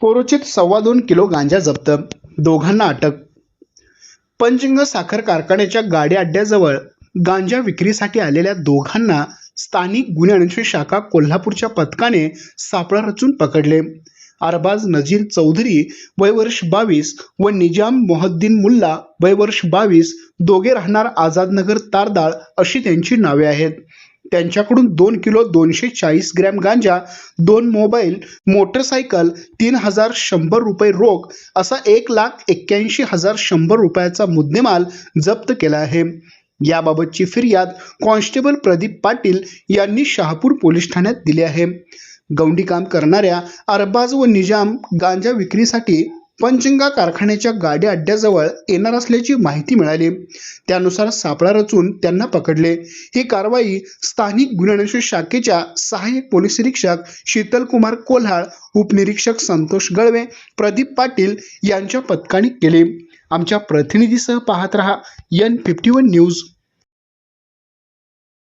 पोरोचित सव्वा दोन किलो गांजा जप्त. दोघांना अटक. पंचिंग साखर कारखान्याच्या गाडी अड्ड्याजवळ गांजा विक्रीसाठी आलेल्या दोघांना स्थानिक गुन्हे अन्वेषण शाखा कोल्हापूरच्या पथकाने सापळा रचून पकडले. अरबाज नजीर चौधरी वयवर्ष बावीस व निजाम मोहद्दीन मुल्ला वयवर्ष बावीस दोघे राहणार आझादनगर तारदाळ अशी त्यांची नावे आहेत. त्यांच्याकडून दोन किलो दोनशे चाळीस ग्रॅम गांजा दोन मोबाईल मोटरसायकल तीन हजार शंभर रुपये रोख असा एक लाख एक्क्याऐंशी हजार शंभर रुपयाचा मुद्देमाल जप्त केला आहे. याबाबतची फिर्याद कॉन्स्टेबल प्रदीप पाटील यांनी शहापूर पोलीस ठाण्यात दिली आहे. गौंडी काम करणाऱ्या अरबाज व निजाम गांजा विक्रीसाठी पंचिंगा कारखान्याच्या गाडी अड्ड्याजवळ येणार असल्याची माहिती मिळाली. त्यानुसार सापळा रचून त्यांना पकडले. ही कारवाई स्थानिक गुन्हे अन्वेषण शाखेच्या सहाय्यक पोलीस निरीक्षक शीतलकुमार कोल्हाळ उपनिरीक्षक संतोष गळवे प्रदीप पाटील यांच्या पथकाने केली. आमच्या प्रतिनिधीसह पाहत रहा एन फिफ्टी वन न्यूज